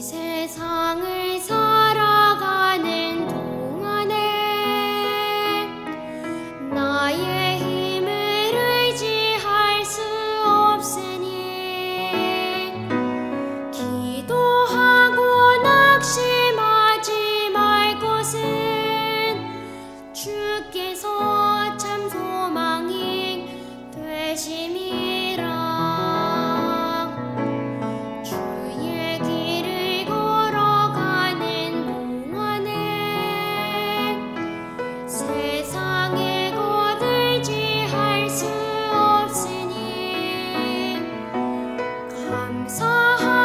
세상을 ah